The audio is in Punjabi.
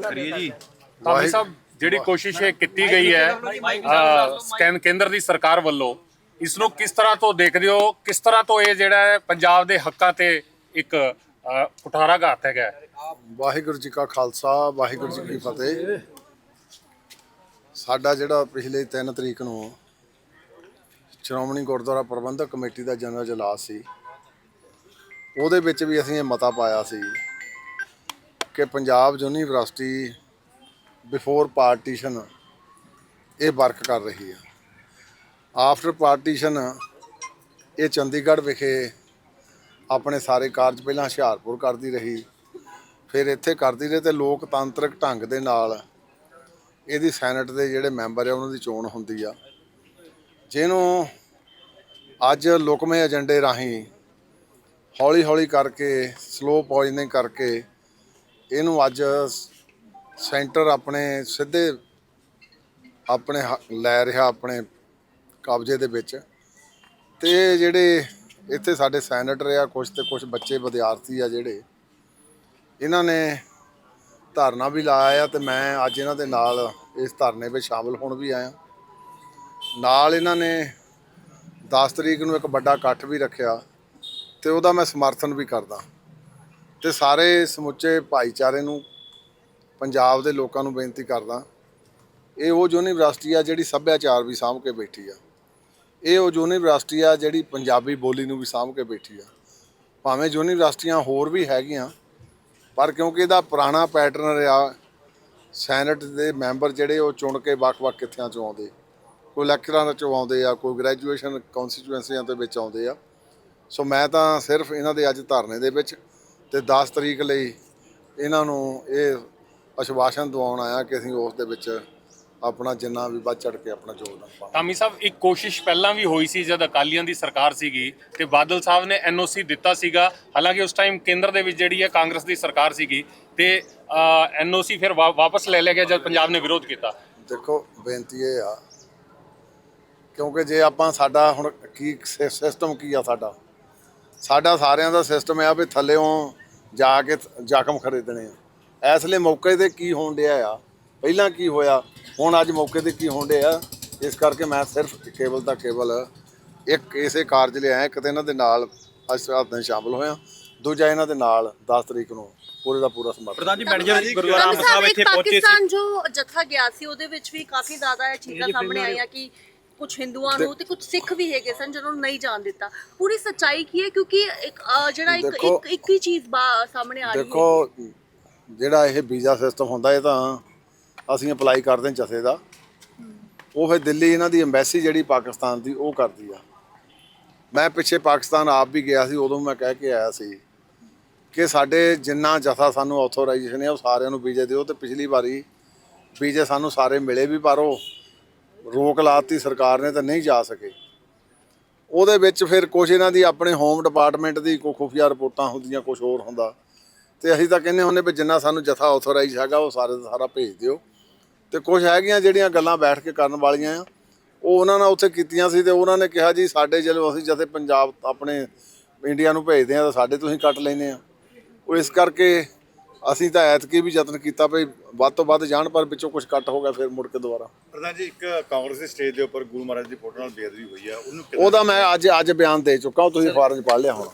ਕਰੀਏ ਜੀ। ਭਾਈ ਸਾਹਿਬ ਜਿਹੜੀ ਕੋਸ਼ਿਸ਼ ਇਹ ਕੀਤੀ ਗਈ ਹੈ ਸਕੈਨ ਕੇਂਦਰ ਦੀ ਸਰਕਾਰ ਵੱਲੋਂ ਇਸ ਨੂੰ ਕਿਸ ਤਰ੍ਹਾਂ ਤੋਂ ਦੇਖਦੇ ਹੋ? ਕਿਸ ਤਰ੍ਹਾਂ ਤੋਂ ਇਹ ਜਿਹੜਾ ਹੈ ਪੰਜਾਬ ਦੇ ਹੱਕਾਂ ਤੇ ਇੱਕ ਅਹ, ਕੁਠਾਰਾਘਾਤ ਹੈਗਾ? ਵਾਹਿਗੁਰੂ ਜੀ ਕਾ ਖਾਲਸਾ ਵਾਹਿਗੁਰੂ ਜੀ ਕੀ ਫਤਿਹ। ਸਾਡਾ ਜਿਹੜਾ ਪਿਛਲੇ 3 ਤਰੀਕ ਨੂੰ ਸ਼੍ਰੋਮਣੀ ਗੁਰਦੁਆਰਾ ਪ੍ਰਬੰਧਕ ਕਮੇਟੀ ਦਾ ਜਨਰਲ ਇਜਲਾਸ ਸੀ ਉਹਦੇ ਵਿੱਚ ਵੀ ਅਸੀਂ ਇਹ ਮਤਾ ਪਾਇਆ ਸੀ ਕਿ ਪੰਜਾਬ ਯੂਨੀਵਰਸਿਟੀ ਬਿਫੋਰ ਪਾਰਟੀਸ਼ਨ ਇਹ ਵਰਕ ਕਰ ਰਹੀ ਆ। ਆਫਟਰ ਪਾਰਟੀਸ਼ਨ ਇਹ ਚੰਡੀਗੜ੍ਹ ਵਿਖੇ ਆਪਣੇ ਸਾਰੇ ਕਾਰਜ ਪਹਿਲਾਂ ਹੁਸ਼ਿਆਰਪੁਰ ਕਰਦੀ ਰਹੀ, ਫਿਰ ਇੱਥੇ ਕਰਦੀ ਰਹੀ ਤੇ ਲੋਕਤੰਤਰਕ ਢੰਗ ਦੇ ਨਾਲ ਇਹਦੀ ਸੈਨੇਟ ਦੇ ਜਿਹੜੇ ਮੈਂਬਰ ਆ, ਉਹਨਾਂ ਦੀ ਚੋਣ ਹੁੰਦੀ ਆ। ਜਿਹਨੂੰ ਅੱਜ ਲੁਕਵੇਂ ਏਜੰਡੇ ਰਾਹੀਂ ਹੌਲੀ ਹੌਲੀ ਕਰਕੇ ਸਲੋ ਪੋਇਜ਼ਨਿੰਗ ਕਰਕੇ ਇਹਨੂੰ ਅੱਜ ਸੈਂਟਰ ਆਪਣੇ ਸਿੱਧੇ ਆਪਣੇ ਹ- ਲੈ ਰਿਹਾ ਆਪਣੇ ਕਬਜ਼ੇ ਦੇ ਵਿੱਚ। ਤੇ ਜਿਹੜੇ ਇੱਥੇ ਸਾਡੇ ਸੈਨੇਟਰ ਆ ਕੁਝ ਤੇ ਕੁਝ ਬੱਚੇ ਵਿਦਿਆਰਥੀ ਆ ਜਿਹੜੇ, ਇਹਨਾਂ ਨੇ ਧਰਨਾ ਵੀ ਲਾਇਆ ਆ ਤੇ ਮੈਂ ਅੱਜ ਇਹਨਾਂ ਦੇ ਨਾਲ ਇਸ ਧਰਨੇ ਵਿੱਚ ਸ਼ਾਮਲ ਹੋਣ ਵੀ ਆਇਆ। ਨਾਲ ਇਹਨਾਂ ਨੇ 10 ਤਰੀਕ ਨੂੰ ਇੱਕ ਵੱਡਾ ਇਕੱਠ ਵੀ ਰੱਖਿਆ ਤੇ ਉਹਦਾ ਮੈਂ ਸਮਰਥਨ ਵੀ ਕਰਦਾ। ਤੇ ਸਾਰੇ ਸਮੁੱਚੇ ਭਾਈਚਾਰੇ ਨੂੰ, ਪੰਜਾਬ ਦੇ ਲੋਕਾਂ ਨੂੰ ਬੇਨਤੀ ਕਰਦਾ, ਇਹ ਉਹ ਯੂਨੀਵਰਸਿਟੀ ਆ ਜਿਹੜੀ ਸੱਭਿਆਚਾਰ ਵੀ ਸਾਂਭ ਕੇ ਬੈਠੀ ਆ। ਇਹ ਉਹ ਯੂਨੀਵਰਸਿਟੀ ਆ ਜਿਹੜੀ ਪੰਜਾਬੀ ਬੋਲੀ ਨੂੰ ਵੀ ਸਾਂਭ ਕੇ ਬੈਠੀ ਆ। ਭਾਵੇਂ ਯੂਨੀਵਰਸਿਟੀਆਂ ਹੋਰ ਵੀ ਹੈਗੀਆਂ, ਪਰ ਕਿਉਂਕਿ ਇਹਦਾ ਪੁਰਾਣਾ ਪੈਟਰਨ ਰਿਹਾ ਸੈਨੇਟ ਦੇ ਮੈਂਬਰ ਜਿਹੜੇ ਉਹ ਚੁਣ ਕੇ ਵੱਖ-ਵੱਖ ਕਿੱਥਿਆਂ ਚੋਂ ਆਉਂਦੇ, ਕੋਈ ਲੈਕਚਰਾਂ ਚੋਂ ਆਉਂਦੇ ਆ, ਕੋਈ ਗ੍ਰੈਜੂਏਸ਼ਨ ਕਨਸਟੀਚੁਐਂਸੀਆਂ ਦੇ ਵਿੱਚ ਆਉਂਦੇ ਆ। ਸੋ ਮੈਂ ਤਾਂ ਸਿਰਫ ਇਹਨਾਂ ਦੇ ਅੱਜ ਧਰਨੇ ਦੇ ਵਿੱਚ ਤੇ 10 ਤਰੀਕ ਲਈ ਇਹਨਾਂ ਨੂੰ ਇਹ ਅਸ਼ਵਾਸਨ ਦਿਵਾਉਣ ਆਇਆ ਕਿ ਅਸੀਂ ਉਸ ਦੇ ਵਿੱਚ ਆਪਣਾ ਜਿੰਨਾ ਵੀ ਵੱਧ ਚੜ ਕੇ ਆਪਣਾ ਯੋਗਦਾਨ ਪਾਵਾਂਗੇ। ਧਾਮੀ ਸਾਹਿਬ ਇੱਕ ਕੋਸ਼ਿਸ਼ ਪਹਿਲਾਂ ਵੀ ਹੋਈ ਸੀ ਜਦ ਅਕਾਲੀਆਂ ਦੀ ਸਰਕਾਰ ਸੀਗੀ ਤੇ ਬਾਦਲ ਸਾਹਿਬ ਨੇ ਐਨਓਸੀ ਦਿੱਤਾ ਸੀਗਾ। ਹਾਲਾਂਕਿ ਉਸ ਟਾਈਮ ਕੇਂਦਰ ਦੇ ਵਿੱਚ ਜਿਹੜੀ ਹੈ ਕਾਂਗਰਸ ਦੀ ਸਰਕਾਰ ਸੀਗੀ ਤੇ ਐਨਓਸੀ ਫਿਰ ਵਾਪਸ ਲੈ ਲਿਆ ਗਿਆ ਜਦ ਪੰਜਾਬ ਨੇ ਵਿਰੋਧ ਕੀਤਾ। ਦੇਖੋ ਬੇਨਤੀ ਇਹ ਆ ਕਿਉਂਕਿ ਜੇ ਆਪਾਂ ਸਾਡਾ ਹੁਣ ਕੀ ਸਿਸਟਮ ਕੀ ਆ ਸਾਡਾ? ਸਾਡਾ ਸਾਰਿਆਂ ਦਾ ਸਿਸਟਮ ਆ ਵੀ ਥੱਲਿਓਂ ਜਾ ਕੇ ਜ਼ਖਮ ਖਰੀਦਣੇ ਆ। ਇਸ ਲਈ ਮੌਕੇ ਤੇ ਕੀ ਹੋਣ ਡਿਆ ਆ? ਪਹਿਲਾਂ ਕੀ ਹੋਇਆ? ਹੁਣ ਅੱਜ ਮੌਕੇ ਤੇ ਕੀ ਹੋਣ ਡਿਆ? ਇਸ ਕਰਕੇ ਮੈਂ ਸਿਰਫ ਕੇਵਲ ਤਾਂ ਕੇਵਲ ਇੱਕ ਇਸੇ ਕਾਰਜ ਲਈ ਆਇਆ। ਇੱਕ ਤੇ ਇਹਨਾਂ ਦੇ ਨਾਲ ਅੱਜ ਰਾਤ ਨੂੰ ਸ਼ਾਮਲ ਹੋਇਆ ਦੂਜਾ ਇਹਨਾਂ ਦੇ ਨਾਲ 10 ਤਰੀਕ ਨੂੰ ਪੂਰੇ ਦਾ ਪੂਰਾ ਸਮਰਥਨ ਪ੍ਰਧਾਨ ਜੀ ਮੈਨੇਜਰ ਗੁਰਦੁਆਰਾ ਸਾਹਿਬ ਇੱਥੇ ਪਹੁੰਚੇ ਸੀ। ਪਾਕਿਸਤਾਨ ਜੋ ਜਥਾ ਗਿਆ ਸੀ ਉਹਦੇ ਵਿੱਚ ਵੀ ਕਾਫੀ ਜ਼ਿਆਦਾ ਇਹ ਚੀਜ਼ਾਂ ਸਾਹਮਣੇ ਆਈਆਂ ਕਿ ਕੁਝ ਹਿੰਦੂਆਂ ਨੂੰ ਤੇ ਕੁਝ ਸਿੱਖ ਵੀ ਹੈਗੇ ਸਨ ਜਿਹਨਾਂ ਨੂੰ ਨਹੀਂ ਜਾਣ ਦਿੱਤਾ। ਪੂਰੀ ਸੱਚਾਈ ਕੀ ਹੈ? ਕਿਉਂਕਿ ਇੱਕ ਅਹ, ਜਿਹੜਾ ਇੱਕ ਦੇਖੋ- ਇੱਕ ਇੱਕ ਹੀ ਚੀਜ਼ ਬਾ- ਸਾਹਮਣੇ ਆ ਰਹੀ ਹੈ। ਦੇਖੋ ਜਿਹੜਾ ਇਹ ਵੀਜ਼ਾ ਸਿਸਟਮ ਹੁੰਦਾ ਇਹ ਤਾਂ ਅਸੀਂ ਅਪਲਾਈ ਕਰਦੇ ਹਾਂ ਜਥੇ ਦਾ। ਉਹ ਫਿਰ ਦਿੱਲੀ ਇਹਨਾਂ ਦੀ ਐਮਬੈਸੀ ਜਿਹੜੀ ਪਾਕਿਸਤਾਨ ਦੀ ਉਹ ਕਰਦੀ ਆ। ਮੈਂ ਪਿੱਛੇ ਪਾਕਿਸਤਾਨ ਆਪ ਵੀ ਗਿਆ ਸੀ ਉਦੋਂ ਮੈਂ ਕਹਿ ਕੇ ਆਇਆ ਸੀ ਕਿ ਸਾਡੇ ਜਿੰਨਾ ਜਥਾ ਸਾਨੂੰ ਆਥੋਰਾਈਜੇਸ਼ਨ ਹੈ ਉਹ ਸਾਰਿਆਂ ਨੂੰ ਵੀਜ਼ੇ ਦਿਓ ਤੇ ਪਿਛਲੀ ਵਾਰੀ ਵੀਜ਼ੇ ਸਾਨੂੰ ਸਾਰੇ ਮਿਲੇ ਵੀ ਪਰ। ਉਹ ਰੋਕ ਲਾਤੀ ਸਰਕਾਰ ਨੇ ਤਾਂ ਨਹੀਂ ਜਾ ਸਕੇ। ਉਹਦੇ ਵਿੱਚ ਫਿਰ ਕੁਝ ਇਹਨਾਂ ਦੀ ਆਪਣੇ ਹੋਮ ਡਿਪਾਰਟਮੈਂਟ ਦੀ ਕੋਈ ਖੁਫੀਆ ਰਿਪੋਰਟਾਂ ਹੁੰਦੀਆਂ ਕੁਝ ਹੋਰ ਹੁੰਦਾ। ਤੇ ਅਸੀਂ ਤਾਂ ਕਹਿੰਦੇ ਹੁੰਦੇ ਵੀ ਜਿੰਨਾ ਸਾਨੂੰ ਜਥਾ ਆਥੋਰਾਈਜ਼ ਹੈਗਾ, ਉਹ ਸਾਰੇ ਦਾ ਸਾਰਾ ਭੇਜ ਦਿਓ। ਤੇ ਕੁਝ ਹੈਗੀਆਂ ਜਿਹੜੀਆਂ ਗੱਲਾਂ ਬੈਠ ਕੇ ਕਰਨ ਵਾਲੀਆਂ ਆ, ਉਹ ਉਹਨਾਂ ਨਾਲ ਉੱਥੇ ਕੀਤੀਆਂ ਸੀ ਤੇ ਉਹਨਾਂ ਨੇ ਕਿਹਾ ਜੀ, ਸਾਡੇ ਜਦੋਂ ਅਸੀਂ ਜਥੇ ਪੰਜਾਬ ਆਪਣੇ ਇੰਡੀਆ ਨੂੰ ਭੇਜਦੇ ਆ ਤਾਂ ਸਾਡੇ ਤੁਸੀਂ ਕੱਟ ਲੈਨੇ ਆ। ਉਹ ਇਸ ਕਰਕੇ ਅਸੀਂ ਤਾਂ ਐਤਕੀ ਵੀ ਯਤਨ ਕੀਤਾ ਵੀ ਵੱਧ ਤੋਂ ਵੱਧ ਜਾਣ ਪਰ ਵਿੱਚੋਂ ਕੁਝ ਕੱਟ ਹੋ ਗਿਆ ਫਿਰ ਮੁੜ ਕੇ ਦੁਬਾਰਾ। ਪ੍ਰਧਾਨ ਜੀ ਇੱਕ ਕਾਂਗਰਸ ਦੇ ਸਟੇਜ ਦੇ ਉੱਪਰ ਗੁਰੂ ਮਹਾਰਾਜ ਦੀ ਫੋਟੋ ਨਾਲ ਬੇਅਦਬੀ ਹੋਈ ਆ ਉਹਨੂੰ ਉਹਦਾ ਮੈਂ ਅੱਜ ਅੱਜ ਬਿਆਨ ਦੇ ਚੁੱਕਾ ਉਹ ਤੁਸੀਂ ਫਾਰਮ 'ਚ ਪੜ੍ਹ ਲਿਆ ਹੋਣਾ।